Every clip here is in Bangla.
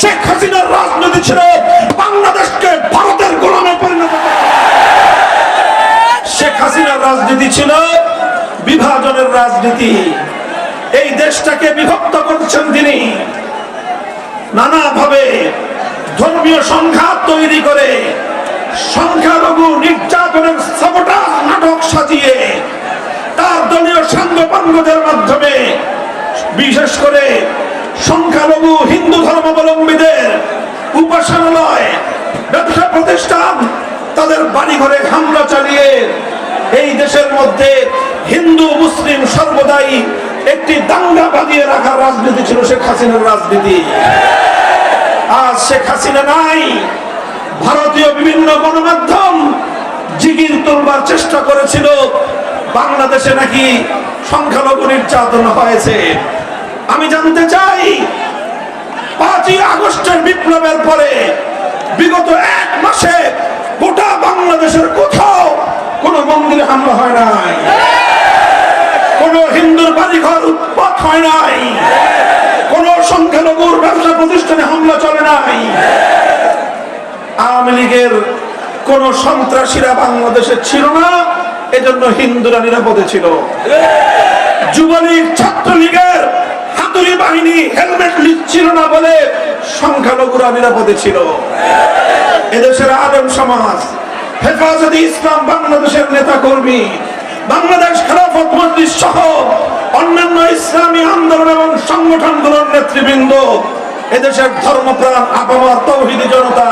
শেখ হাসিনার রাজনীতি ছিল বাংলাদেশকে ভারতের গোলামে পরিণত শেখ হাসিনার রাজনীতি ছিল বিভাজনের রাজনীতি। এই দেশটাকে বিভক্ত করছেন তিনি। নানাভাবে ধর্মীয় সংঘাত তৈরি করে সংখ্যালঘু নির্যাতনের সাবটাস নাটক সাজিয়ে তার দলীয় সাঙ্গপাঙ্গদের মাধ্যমে, বিশেষ করে সংখ্যালঘু হিন্দু ধর্মাবলম্বীদের উপাসনালয়, ব্যবসা প্রতিষ্ঠান, তাদের বাড়িঘরে হামলা চালিয়ে এই দেশের মধ্যে হিন্দু, মুসলিম সর্বদাই একটি দাঙ্গা বাঁধিয়ে রাখার রাজনীতি ছিল শেখ হাসিনার রাজনীতি। আজ শেখ হাসিনা নাই, ভারতীয় বিভিন্ন গণমাধ্যম জিগির তুলবার চেষ্টা করেছিল, বাংলাদেশে নাকি সংখ্যালঘু নির্যাতন হয়েছে। আমি জানতে চাই, পাঁচই আগস্টের বিপ্লবের পরে, বিগত এক মাসে গোটা বাংলাদেশের কোথাও কোনো মন্দিরে হামলা হয় নাই। কোন হিন্দুর বাড়িঘর উৎপাত হয় নাই। কোন সংখ্যালঘুর ব্যবসা প্রতিষ্ঠানে হামলা চলে নাই। আওয়ামী লীগের কোন সন্ত্রাসীরা বাংলাদেশে ছিল না, এজন্য হিন্দুরা নিরাপদে ছিল। যুবলীগ, ছাত্রলীগের হাতুড়ি বাহিনী হেলমেট ছিল না বলে সংখ্যালঘুরা নিরাপদে ছিল। এদেশের আলেম সমাজ, হেফাজতে ইসলাম, বাংলাদেশের নেতা কর্মী বাংলাদেশ খেলাফত মজলিস সহ অন্যান্য ইসলামী আন্দোলন এবং সংগঠনগুলোর নেতৃবৃন্দ, এদেশের ধর্মপ্রাণ আপামার তৌহিদি জনতা,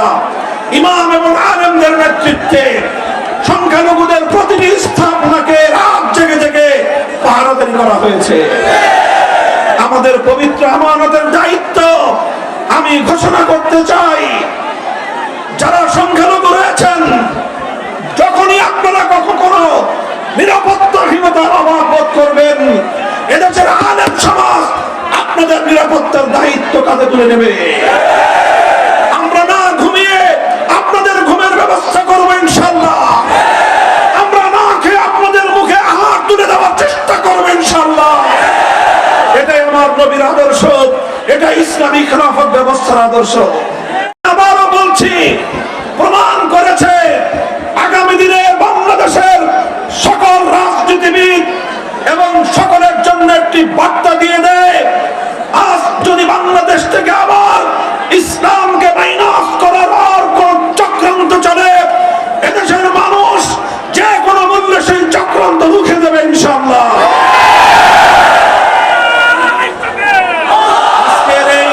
ইমাম এবং আলেমদের নেতৃত্বে সংখ্যালঘুদের প্রতিটি স্থাপনাকে রাত জেগে জেগে পাহারাদারি করা হয়েছে। আমাদের পবিত্র আমানতের দায়িত্ব আমি ঘোষণা করতে চাই। যারা সংখ্যালঘু রয়েছেন, যখনই আপনারা কখনো নিরাপত্তাহীনতার অভাব বোধ করবেন, এদেশের আলেম সমাজ আপনাদের নিরাপত্তার দায়িত্ব কাঁধে তুলে নেবে। আমরা না ঘুমিয়ে আপনাদের ঘুমের ব্যবস্থা করব ইনশাল্লাহ আমরা না খেয়ে আপনাদের মুখে আহার তুলে দেওয়ার চেষ্টা করব ইনশাল্লাহ এটাই আমার নবীর আদর্শ, এটা ইসলামী খেলাফত ব্যবস্থার আদর্শ। আবারও বলছি, প্রমাণ করেছে আগামী দিনে বাংলাদেশের সকল রাজনীতিবিদ এবং সকলের জন্য একটি বার্তা দিয়ে দেয় আজ যদি বাংলাদেশ থেকে আবার ইসলামকে মাইনাস করার আর কোন চক্রান্ত চলে এদেশের মানুষ যে কোনো মূল্যে সেই চক্রান্ত রুখে দেবে ইনশাল্লাহ আজকের এই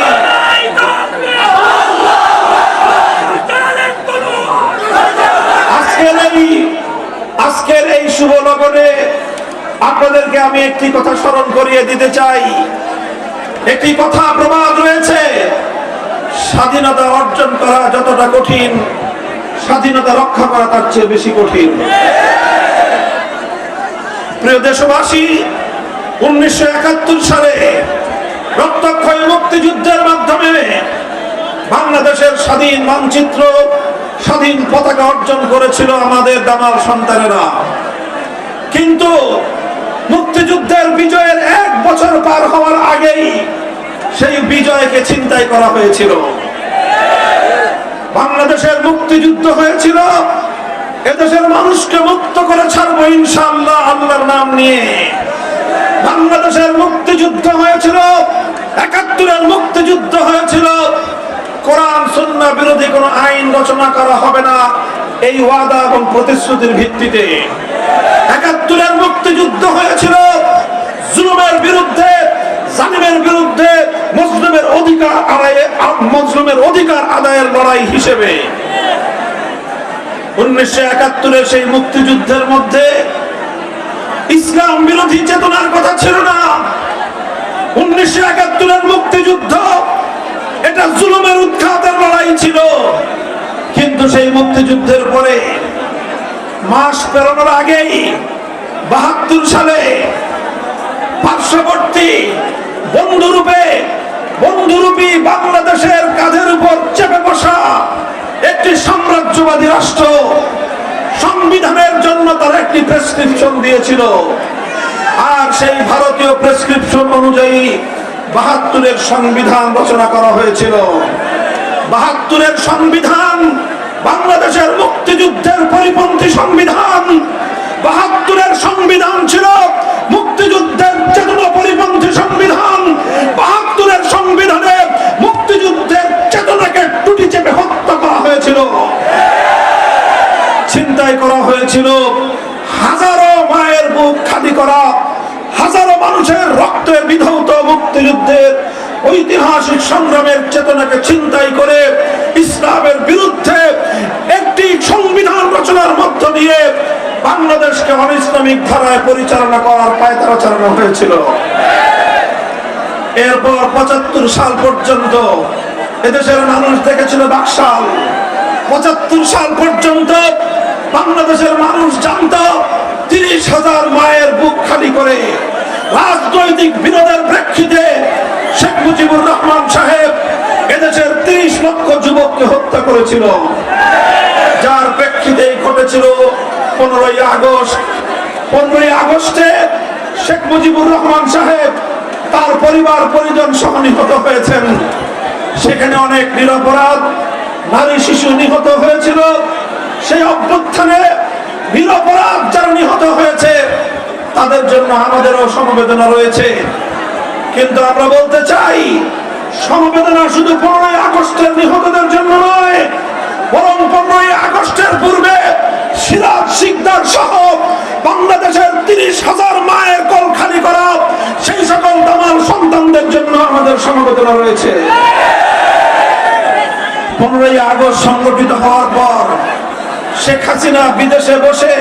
আজকের এই আজকের এই শুভ লগনে আপনাদেরকে আমি একটি কথা স্মরণ করিয়ে দিতে চাই। একটি কথা প্রবাদ রয়েছে। স্বাধীনতা অর্জন করা যতটা কঠিন, স্বাধীনতা রক্ষা করা তার চেয়ে বেশি কঠিন। প্রিয় দেশবাসী, উনিশশো একাত্তর সালে রক্তক্ষয়ী মুক্তিযুদ্ধের মাধ্যমে বাংলাদেশের স্বাধীন মানচিত্র, স্বাধীন পতাকা অর্জন করেছিল আমাদের দামাল সন্তানেরা। কিন্তু মুক্তিযুদ্ধের বিজয়ের এক বছর পার হওয়ার আগেই সেই বিজয়কে চিন্তাই করা হয়েছিল। বাংলাদেশের মুক্তিযুদ্ধ হয়েছিল। এদেশের মানুষকে মুক্ত করে ছাড়বো ইনশাআল্লাহ আল্লাহর নাম নিয়ে। বাংলাদেশের মুক্তিযুদ্ধ হয়েছিল, একাত্তরের মুক্তিযুদ্ধ হয়েছিল। কোরআন সুন্না বিরোধী কোন আইন রচনা করা হবে না এই ওয়াদা এবং প্রতিশ্রুতির ভিত্তিতে। একাত্তরের মুক্তিযুদ্ধ হয়েছিল। জুলুমের বিরুদ্ধে, জালিমের বিরুদ্ধে মুসলিমের অধিকার আদায়ে, মুসলিমের অধিকার আদায়ের লড়াই হিসেবে। উনিশশো একাত্তরের সেই মুক্তিযুদ্ধের মধ্যে ইসলাম বিরোধী চেতনার কথা ছিল না। উনিশশো একাত্তরের মুক্তিযুদ্ধ, এটা জুলুমের উৎখাতের লড়াই ছিল। কিন্তু সেই মুক্তিযুদ্ধের পরে মাস পেরোনোর আগেই বাহাত্তর সালে পার্শ্ববর্তী বন্ধুরূপে, বন্ধুরূপী বাংলাদেশের কাঁধের উপর চেপে বসা একটি সাম্রাজ্যবাদী রাষ্ট্র সংবিধানের জন্য তারা একটি প্রেসক্রিপশন দিয়েছিল। আর সেই ভারতীয় প্রেসক্রিপশন অনুযায়ী বাহাত্তরের সংবিধান রচনা করা হয়েছিল। বাহাত্তরের সংবিধান বাংলাদেশের মুক্তিযুদ্ধের পরিপন্থী সংবিধান বাহাত্তরের সংবিধান ছিল মুক্তিযুদ্ধের চেতনা পরিপন্থী সংবিধান বাহাত্তরের সংবিধানে মুক্তিযুদ্ধের চেতনাকে টুটি চেপে হত্যা করা হয়েছিল ছিনতাই করা হয়েছিল হাজারো মায়ের বুক খালি করা হাজারো মানুষের রক্তে বিধৌত মুক্তিযুদ্ধের ঐতিহাসিক সংগ্রামের চেতনাকে ছিনতাই করে ইসলামের বিরুদ্ধে একটি সংবিধান রচনার মধ্য দিয়ে বাংলাদেশকে অনিসলামিক ধারায় পরিচালনা করার পায়তারা চালানো হয়েছিল। এরপর পঁচাত্তর সাল পর্যন্ত এদেশের মানুষ দেখেছিল বাকশাল। পঁচাত্তর সাল পর্যন্ত বাংলাদেশের মানুষ জানত তিরিশ হাজার মায়ের বুক খালি করে। রাজনৈতিক বিরোধের প্রেক্ষিতে শেখ মুজিবুর রহমান সাহেব এদেশের তিরিশ লক্ষ যুবককে হত্যা করেছিল। যার প্রেক্ষিতে ঘটেছিল পনেরোই আগস্ট। পনেরোই আগস্টে শেখ মুজিবুর রহমান সাহেব তার পরিবার পরিজন সহ নিহত হয়েছেন। সেখানে অনেক নিরপরাধ নারী শিশু নিহত হয়েছিল। সেই অভ্যুত্থানে নিরপরাধ যারা নিহত হয়েছে তাদের জন্য আমাদেরও সমবেদনা রয়েছে। কিন্তু আমরা বলতে চাই, সমবেদনা শুধু পনেরোই আগস্টের নিহতদের জন্য নয়, বরং পনেরোই আগস্টের পূর্বে সিরাজ শিকদার সহ বাংলাদেশের তিরিশ হাজার মায়ের কল খালি করা সেই সকল দামাল সন্তানদের জন্য আমাদের সমবেদনা রয়েছে। পনেরোই আগস্ট সংগঠিত হওয়ার পর শেখ হাসিনা বিদেশে বসে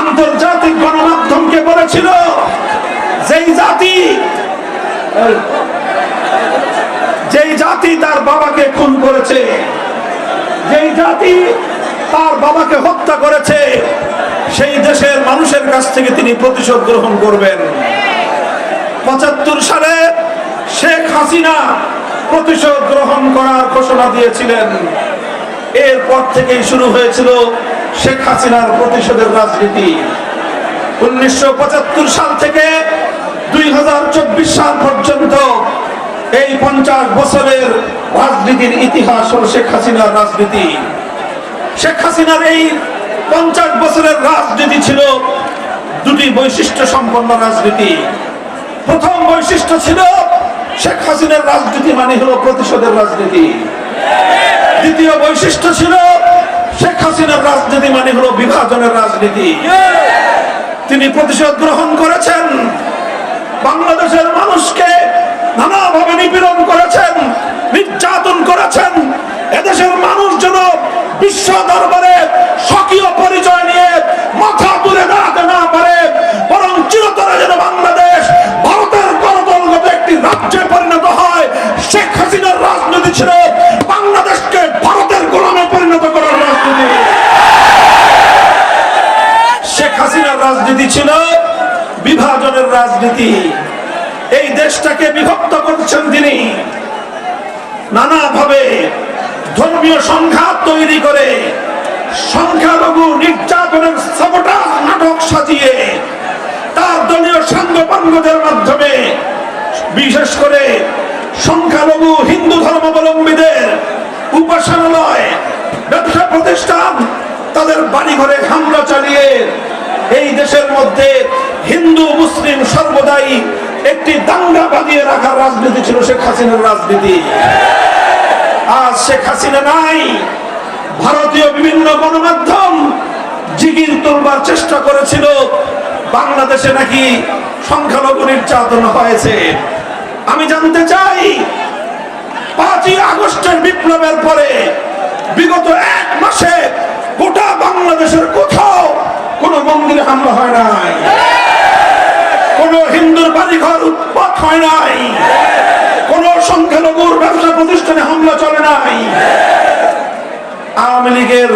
আন্তর্জাতিক গণমাধ্যমকে বলেছিল যেই জাতি যেই জাতি তার বাবাকে খুন করেছে, যেই জাতি তার বাবাকে হত্যা করেছে, সেই দেশের মানুষের কাছ থেকে তিনি প্রতিশোধ গ্রহণ করবেন। পঁচাত্তর সালে শেখ হাসিনা প্রতিশোধ গ্রহণ করার ঘোষণা দিয়েছিলেন। এরপর থেকেই শুরু হয়েছিল শেখ হাসিনার প্রতিশোধের রাজনীতি। উনিশশো পঁচাত্তর সাল থেকে দুই হাজার চব্বিশ সাল পর্যন্ত এই পঞ্চাশ বছরের রাজনীতির ইতিহাস হল শেখ হাসিনার রাজনীতি। শেখ হাসিনার এই পঞ্চাশ বছরের রাজনীতি ছিল দুটি বৈশিষ্ট্য সম্পন্ন রাজনীতি। প্রথম বৈশিষ্ট্য ছিল শেখ হাসিনার রাজনীতি মানে হলো প্রতিশোধের রাজনীতি। দ্বিতীয় বৈশিষ্ট্য ছিল শেখ হাসিনার রাজনীতি মানে হলো বিভাজনের রাজনীতি। তিনি প্রতিশোধ গ্রহণ করেছেন। বাংলাদেশের মানুষকে নানাভাবে নিপীড়ন করেছেন, নির্যাতন করেছেন। এদেশের মানুষ যেন বিশ্ব দরবারে রাজনীতি। এই দেশটাকে বিভক্ত করছেন তিনি। নানাভাবে ধর্মীয় সংঘাত তৈরি করে সংখ্যালঘু নির্যাতনের সাবোটাজ নাটক সাজিয়ে তার দলীয় সাঙ্গপাঙ্গদের মাধ্যমে বিশেষ করে সংখ্যালঘু হিন্দু ধর্মাবলম্বীদের উপাসনালয়, ব্যবসা প্রতিষ্ঠান, তাদের বাড়িঘরে হামলা চালিয়ে এই দেশের মধ্যে হিন্দু, মুসলিম সর্বদাই একটি দাঙ্গা বাঁধিয়ে রাখার রাজনীতি ছিল শেখ হাসিনার রাজনীতি। আজ শেখ হাসিনা নাই। ভারতীয় বিভিন্ন গণমাধ্যম জিগির তুলবার চেষ্টা করেছিল। বাংলাদেশে নাকি সংখ্যালঘু নির্যাতন হয়েছে। আমি জানতে চাই, পাঁচই আগস্টের বিপ্লবের পরে বিগত এক মাসে গোটা বাংলাদেশের কোথাও কোনো মন্দিরে হামলা হয় নাই। কোন হিন্দুর বাড়িঘর উৎপাত হয় নাই। কোন সংখ্যালঘুর ব্যবসা প্রতিষ্ঠানে হামলা চলে নাই। আওয়ামী লীগের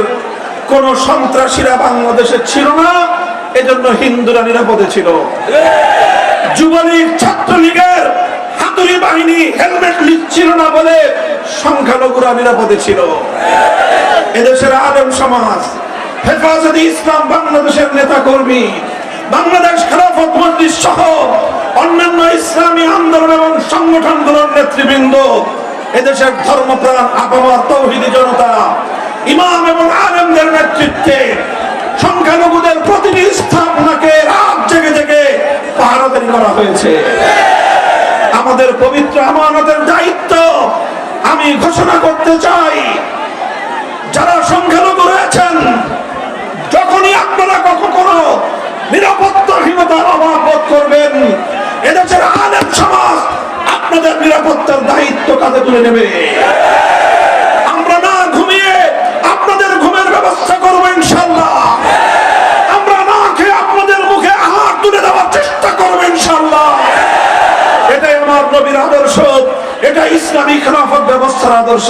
কোন সন্ত্রাসীরা বাংলাদেশে ছিল না, এজন্য হিন্দুরা নিরাপদে ছিল। যুবলীগ, ছাত্রলীগের হাতুড়ি বাহিনী হেলমেট নিচ্ছিল না বলে সংখ্যালঘুরা নিরাপদে ছিল। এদেশের আলেম সমাজ হেফাজতে ইসলাম বাংলাদেশের নেতা কর্মী বাংলাদেশ খেলাফত মজলিস সহ অন্যান্য ইসলামী আন্দোলন এবং সংগঠনগুলোর নেতৃবৃন্দ, এদেশের ধর্মপ্রাণ, আপামার তৌহিদি জনতা, ইমাম এবং আলেমদের নেতৃত্বে সংখ্যালঘুদের প্রতিটি স্থাপনাকে রাত জেগে জেগে পাহারাদারি করা হয়েছে। আমাদের পবিত্র আমানতের দায়িত্ব আমি ঘোষণা করতে চাই, যারা সংখ্যালঘু রয়েছেন যখনই আপনারা কখনো নিরাপত্তাহীনতার অভাব বোধ করবেন, এদেশের আলেম সমাজ আপনাদের নিরাপত্তার দায়িত্ব কাঁধে তুলে নেবে। আমরা না ঘুমিয়ে আপনাদের ঘুমের ব্যবস্থা করব ইনশাল্লাহ। আমরা না খেয়ে আপনাদের মুখে হাত তুলে দেওয়ার চেষ্টা করব ইনশাল্লাহ। এটাই আমার নবীর আদর্শ এটা ইসলামী খেলাফত ব্যবস্থার আদর্শ।